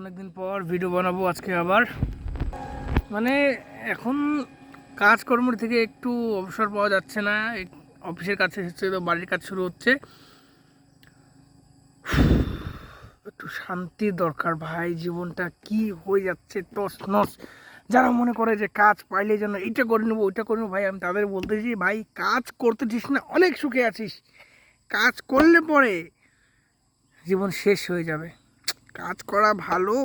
অনেকদিন পর ভিডিও বানাবো আজকে আবার। মানে এখন কাজকর্মের থেকে একটু অবসর পাওয়া যাচ্ছে না। অফিসের কাছে হচ্ছে, তো বাড়ির কাজ শুরু হচ্ছে। একটু শান্তির দরকার ভাই, জীবনটা কি হয়ে যাচ্ছে তস নস যারা মনে করে যে কাজ পাইলে যেন এইটা করে নেব, ওইটা করে নেব, ভাই, আমি তাদের বলতেছি ভাই, কাজ করতেছিস না, অনেক সুখে আছিস। কাজ করলে পরে জীবন শেষ হয়ে যাবে। কাজ করা ভালো,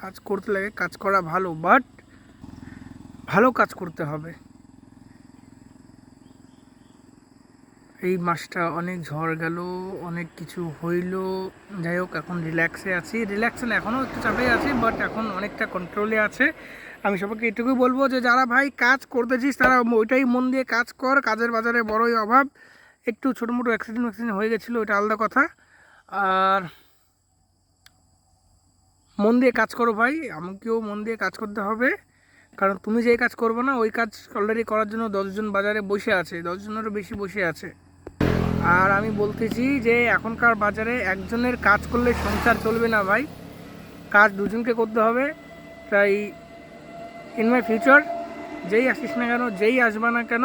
কাজ করতে লাগে, কাজ করা ভালো বাট ভালো কাজ করতে হবে। এই মাসটা অনেক ঝড় গেল, অনেক কিছু হইল, যাই হোক, এখন রিল্যাক্সে আছি। রিল্যাক্সে না, এখনও একটু চাপে আছি বাট এখন অনেকটা কন্ট্রোলে আছে। আমি সবাইকে এটুকুই বলব যে, যারা ভাই কাজ করতেছিস, তারা ওইটাই মন দিয়ে কাজ কর, কাজের বাজারে বড়ই অভাব। একটু ছোটো মোটো অ্যাক্সিডেন্ট ফ্যাক্সিডেন্ট হয়ে গেছিল ওটা আলাদা কথা। আর মন দিয়ে কাজ করো ভাই, আমাকেও মন দিয়ে কাজ করতে হবে। কারণ তুমি যেই কাজ করবে না, ওই কাজ অলরেডি করার জন্য দশজন বাজারে বসে আছে, দশজনেরও বেশি বসে আছে। আর আমি বলতেছি যে, এখনকার বাজারে একজনের কাজ করলে সংসার চলবে না ভাই। কাজ দুজনকে করতে হবে। তাই ইন মাই ফিউচার যেই আসিস না কেন, যেই আসবা না কেন,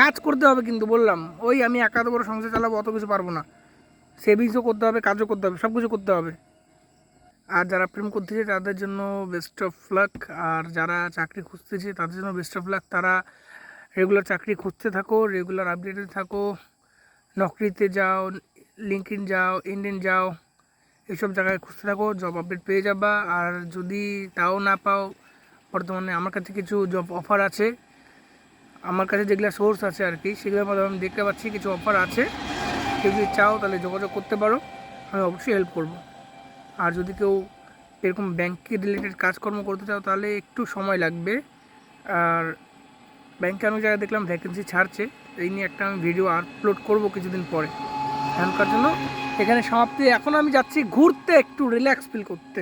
কাজ করতে হবে কিন্তু বললাম। ওই আমি একা বড় সংসার চালাবো, অত কিছু পারব না। সেভিংসও করতে হবে, কাজও করতে হবে সব কিছু করতে হবে। আর যারা প্রেম করতেছে তাদের জন্য বেস্ট অফ লাক আর যারা চাকরি খুঁজতেছে তাদের জন্য বেস্ট অফ লাক তারা রেগুলার চাকরি খুঁজতে থাকো রেগুলার আপডেটে থাকো। নকরিতে যাও লিঙ্কইন যাও ইন্ডিয়ান যাও এইসব জায়গায় খুঁজতে থাকো জব আপডেট পেয়ে যাবা। আর যদি তাও না পাও, বর্তমানে আমার কাছে কিছু জব অফার আছে। আমার কাছে যেগুলো সোর্স আছে আর কি, সেগুলোর মধ্যে আমি দেখতে পাচ্ছি, কিছু অফার আছে। যদি চাও তাহলে যোগাযোগ করতে পারো, আমি অবশ্যই হেল্প করব। আর যদি কেউ এরকম ব্যাংকে রিলেটেড কাজকর্ম করতে চাও, তাহলে একটু সময় লাগবে। আর ব্যাংকে অনেক জায়গায় দেখলাম ভ্যাকেন্সি ছাড়ছে। এই নিয়ে একটা আমি ভিডিও আপলোড করব কিছুদিন পরে। এখনকার জন্য এখানে সমাপ্তি। এখন আমি যাচ্ছি ঘুরতে, একটু রিল্যাক্স ফিল করতে।